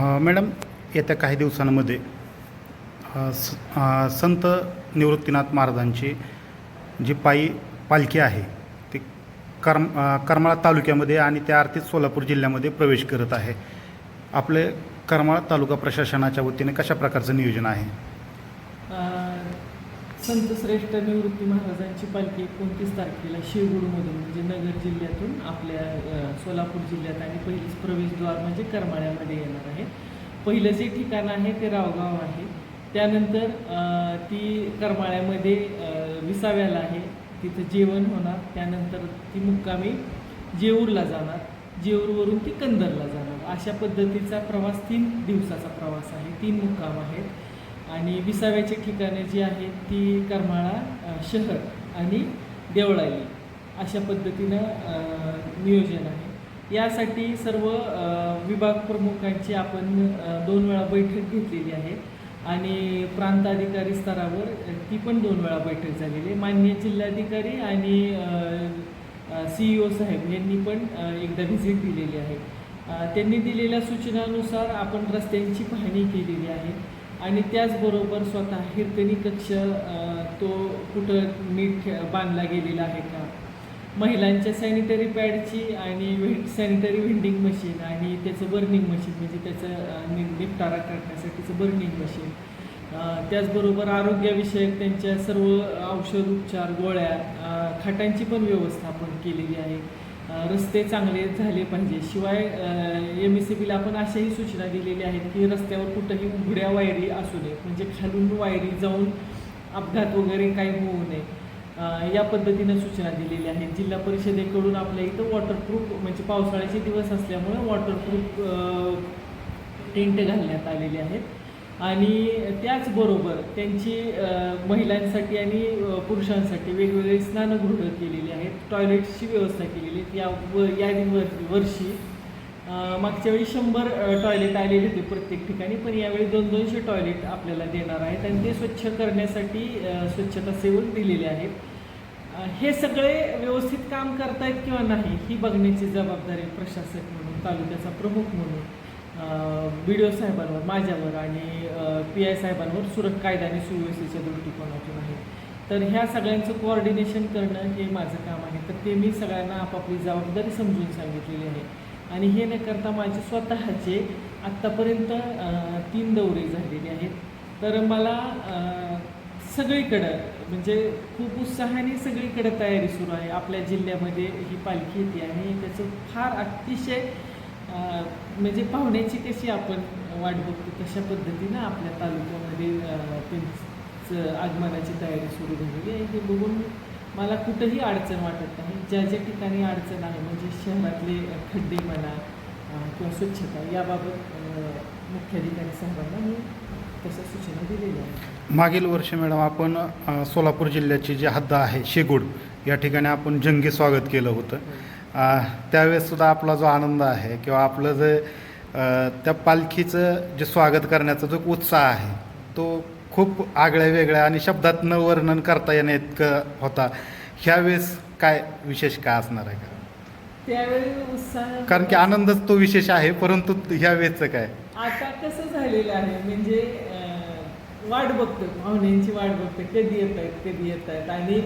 Madam येत्या काही दिवसांमध्ये स- संत निवृत्तीनाथ महाराजांची जी पायी पालखी आहे ती करम करमाळा तालुक्यामध्ये आणि त्या अर्थीत सोलापूर जिल्ह्यामध्ये प्रवेश करत आहे. आपले करमाळा तालुका प्रशासनाच्या वतीने कशा प्रकारचं नियोजन आहे? संत श्रेष्ठ निवृत्ती महाराजांची पालखी एकोणतीस तारखेला शिरगुडमधून म्हणजे नगर जिल्ह्यातून आपल्या सोलापूर जिल्ह्यात आणि पहिलीच प्रवेशद्वार म्हणजे करमाळ्यामध्ये येणार आहे. पहिलं जे ठिकाण आहे ते रावगाव आहे. त्यानंतर ती करमाळ्यामध्ये विसाव्याला आहे. तिथं जेवण होणार. त्यानंतर ती मुक्कामी जेऊरला जाणार. जेऊरवरून ती कंदरला जाणार. अशा पद्धतीचा प्रवास तीन दिवसाचा प्रवास आहे. तीन मुक्काम आहेत. आणि विसाव्याची ठिकाणे जी आहेत ती करमाळा शहर आणि देवळाली अशा पद्धतीनं नियोजन आहे. यासाठी सर्व विभाग प्रमुखांची आपण दोन वेळा बैठक घेतलेली आहे आणि प्रांताधिकारी स्तरावर ती पण दोन वेळा बैठक झालेली आहे. माननीय जिल्हाधिकारी आणि सी ई ओ साहेब यांनी पण एकदा व्हिजिट दिलेली आहे. त्यांनी दिलेल्या सूचनानुसार आपण रस्त्यांची पाहणी केलेली आहे. आणि त्याचबरोबर स्वतः हिरकणी कक्ष तो कुठं नीट बांधला गेलेला आहे का? महिलांच्या सॅनिटरी पॅडची आणि व्हे सॅनिटरी व्हेंडिंग मशीन आणि त्याचं बर्निंग मशीन म्हणजे त्याचं नि निपटारा करण्यासाठीचं बर्निंग मशीन त्याचबरोबर आरोग्याविषयक त्यांच्या सर्व औषध उपचार गोळ्या खाटांची पण व्यवस्थापन केलेली आहे. रस्ते चांगले झाले पाहिजे. शिवाय एम एस सी बीला आपण अशाही सूचना दिलेल्या आहेत की रस्त्यावर कुठंही उघड्या वायरी असू नये. म्हणजे खालून वायरी जाऊन अपघात वगैरे काही होऊ नये. या पद्धतीनं सूचना दिलेल्या आहेत. जिल्हा परिषदेकडून आपल्या इथं वॉटरप्रूफ म्हणजे पावसाळ्याचे दिवस असल्यामुळे वॉटरप्रूफ टेंट घालण्यात आलेले आहेत. आणि त्याचबरोबर त्यांची महिलांसाठी आणि पुरुषांसाठी वेगवेगळे स्नानगृह केलेली आहेत टॉयलेट्सची व्यवस्था केलेली आहे या व या वर- वर्षी मागच्या वेळी शंभर टॉयलेट आलेले होते प्रत्येक ठिकाणी पण यावेळी दोन दोनशे टॉयलेट आपल्याला देणार आहेत आणि ते स्वच्छ करण्यासाठी स्वच्छता सेवक दिलेले आहेत. हे सगळे व्यवस्थित काम करतायत किंवा नाही ही बघण्याची जबाबदारी प्रशासक म्हणून तालुक्याचा प्रमुख म्हणून बी डी ओ साहेबांवर माझ्यावर आणि पी आय साहेबांवर सुरत कायदा आणि सुव्यवस्थेच्या दृष्टिकोनातून आहे तर ह्या सगळ्यांचं कोऑर्डिनेशन करणं हे माझं काम आहे. तर ते मी सगळ्यांना आपापली जबाबदारी समजून सांगितलेली आहे. आणि हे न करता माझे स्वतःचे आत्तापर्यंत तीन दौरे झालेले आहेत. तर मला सगळीकडं म्हणजे खूप उत्साहाने सगळीकडे तयारी सुरू आहे. आपल्या जिल्ह्यामध्ये ही पालखी येते आणि त्याचं फार अतिशय म्हणजे पाहुण्याची कशी आपण वाट बघतो? तशा पद्धतीनं आपल्या तालुक्यामध्ये अ, त्यांचं आगमनाची तयारी सुरू झालेली आहे हे बघून मला कुठंही अडचण वाटत नाही. ज्या ज्या ठिकाणी अडचण आहे म्हणजे शहरातले खड्डे म्हणा किंवा स्वच्छता याबाबत मुख्याधिकारी साहेबांना मी तशा सूचना दिलेल्या आहेत. मागील वर्षी मॅडम आपण सोलापूर जिल्ह्याची जी हद्द आहे शेगूड या ठिकाणी आपण जंगी स्वागत केलं होतं. अ, त्यावेळेस सुद्धा आपला जो आनंद आहे किंवा आपलं जे त्या पालखीचं जे स्वागत करण्याचा जो उत्साह आहे तो खूप आगळ्या वेगळ्या आणि शब्दात न वर्णन करता येण्या इतकं होता. ह्यावेळेस काय विशेष काय असणार आहे का? त्यावेळी उत्साह कारण की आनंदच तो विशेष आहे परंतु ह्यावेळेसचं काय? आता कसं झालेलं आहे म्हणजे वाट बघतो पाहुण्यांची वाट बघतो कधी येत आहेत कधी येत आहेत आणि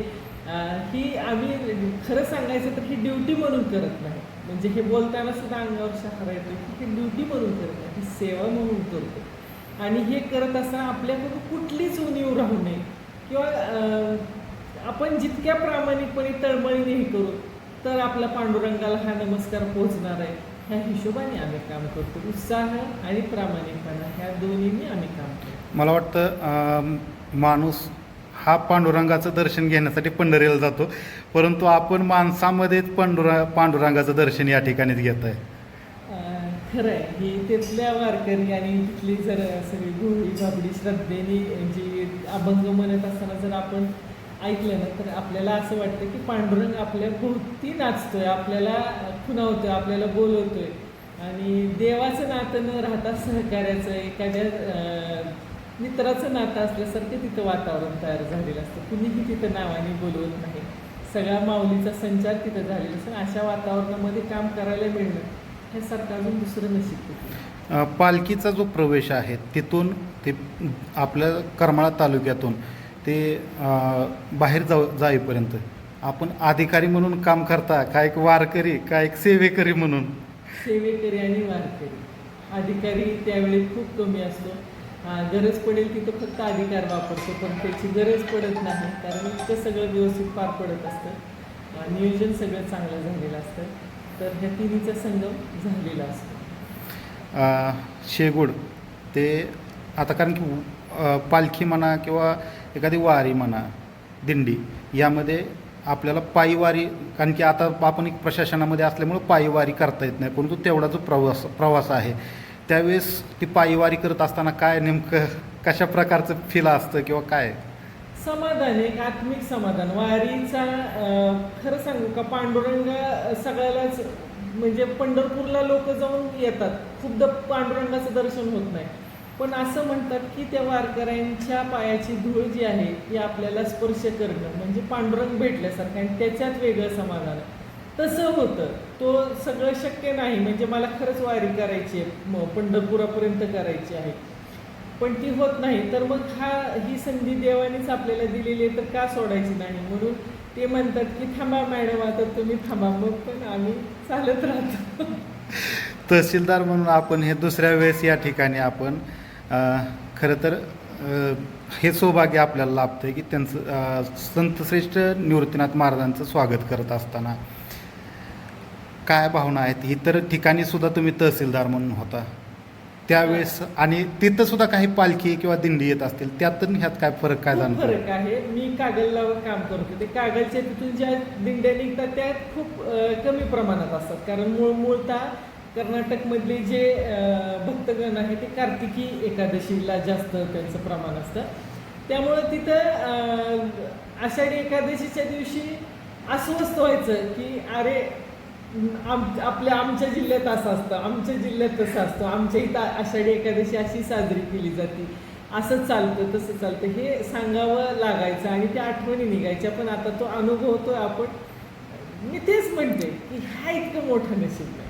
ही आम्ही खरं सांगायचं तर ही ड्युटी म्हणून करत नाही. म्हणजे हे बोलताना सुद्धा अंगावर शहारा येतो की हे ड्युटी म्हणून करत नाही ही सेवा म्हणून करतो आणि हे करत असताना आपल्याकडून कुठलीच उणीव राहू नये. किंवा आपण जितक्या प्रामाणिकपणे तळमळीने हे करू तर आपल्या पांडुरंगाला हा नमस्कार पोहोचणार आहे. ह्या हिशोबाने आम्ही काम करतो. उत्साह आणि प्रामाणिकपणा ह्या दोन्हीने आम्ही काम करतो. मला वाटतं माणूस हा पांडुरंगाचं दर्शन घेण्यासाठी पंढरीला जातो. परंतु आपण माणसामध्येच पांडुरा पांडुरंगाचं दर्शन या ठिकाणीच घेत आहे. खरं आहे ही तिथल्या वारकरी आणि तिथली जर सगळी गोळी बाबडी श्रद्धेने जी अभंग म्हणत असताना जर आपण ऐकलं ना तर आपल्याला असं वाटतं की पांडुरंग आपल्या भोवती नाचतोय आपल्याला खुणावतोय आपल्याला बोलवतोय. आणि देवाचं नातं न राहता सहकार्याचं एखाद्या मित्राचं नातं असल्यासारखं तिथं वातावरण तयार झालेलं असतं. कुणीही तिथं नावाने बोलवत नाही. सगळा माऊलीचा संचार तिथं झालेला असतो. अशा वातावरणामध्ये काम करायला मिळणं हे सरकारनं दुसरं नशीब पालखीचा जो प्रवेश आहे तिथून ते आपल्या करमाळा तालुक्यातून ते बाहेर जाऊ जाईपर्यंत आपण अधिकारी म्हणून काम करता का एक वारकरी का एक सेवेकरी म्हणून? सेवेकरी आणि वारकरी. अधिकारी त्यावेळी खूप कमी असतो. गरज पडेल तिथं फक्त अधिकार वापरतो पण त्याची गरज पडत नाही कारण इतकं सगळं व्यवस्थित पार पडत असतं. नियोजन सगळं चांगलं झालेलं असतं. तर ह्या तिन्हीचा संगम झालेला असतो. शेगुड ते आता कारण की पालखी म्हणा किंवा एखादी वारी म्हणा दिंडी यामध्ये आपल्याला पायीवारी कारण की आता आपण एक प्रशासनामध्ये असल्यामुळं पायीवारी करता येत नाही परंतु तेवढा जो प्रवास प्रवास आहे. त्यावेळेस ती पायीवारी करत असताना काय नेमकं कशा प्रकारचं फील असतं किंवा काय? समाधान एक आत्मिक समाधान. वारीचा खरं सांगू का पांडुरंग सगळ्यालाच म्हणजे पंढरपूरला लोक जाऊन येतात. खूपदा पांडुरंगाचं दर्शन होत नाही. पण असं म्हणतात की त्या वारकऱ्यांच्या पायाची धूळ जी आहे ती आपल्याला स्पर्श करणं म्हणजे पांडुरंग भेटल्यासारखं आणि त्याच्यात वेगळं समाधान. आहे तसं होतं. तो सगळं शक्य नाही. म्हणजे मला खरंच वारी करायची आहे. मग पंढरपुरापर्यंत करायची आहे. पण ती होत नाही. तर मग हा ही संधी देवानेच आपल्याला दिलेली आहे तर का सोडायची नाही? म्हणून ते म्हणतात की थांबा मॅडम आता तुम्ही थांबा. मग पण आम्ही चालत राहतो. तहसीलदार म्हणून आपण हे दुसऱ्या वेळेस या ठिकाणी आपण खरं तर हे सौभाग्य आपल्याला लाभतं की त्यांचं संतश्रेष्ठ निवृत्तीनाथ महाराजांचं स्वागत करत असताना काय भावना आहेत? इतर ठिकाणी सुद्धा तुम्ही तहसीलदार म्हणून होता. त्यावेळेस आणि तिथं सुद्धा काही पालखी किंवा दिंडी येत असतील त्यातून ह्यात काय फरक काय जाणतो फरक आहे. मी कागलला काम करतो ते कागलच्या तिथून ज्या दिंड्या निघतात त्या खूप कमी प्रमाणात असतात. कारण मूळ मूळतः कर्नाटकमधले जे भक्तगण आहे ते कार्तिकी एकादशीला जास्त त्यांचं प्रमाण असतं. त्यामुळं तिथं आषाढी एकादशीच्या दिवशी अस्वस्थ व्हायचं की अरे आम आपल्या आमच्या जिल्ह्यात असं असतं. आमच्या जिल्ह्यात तसं असतं. आमच्या इथं आषाढी एकादशी अशी साजरी केली जाते. असं चालतं तसं चालतं. हे सांगावं लागायचं आणि त्या आठवणी निघायच्या. पण आता तो अनुभवतो आपण. मी तेच म्हणते की हा इतकं मोठं नशीब नाही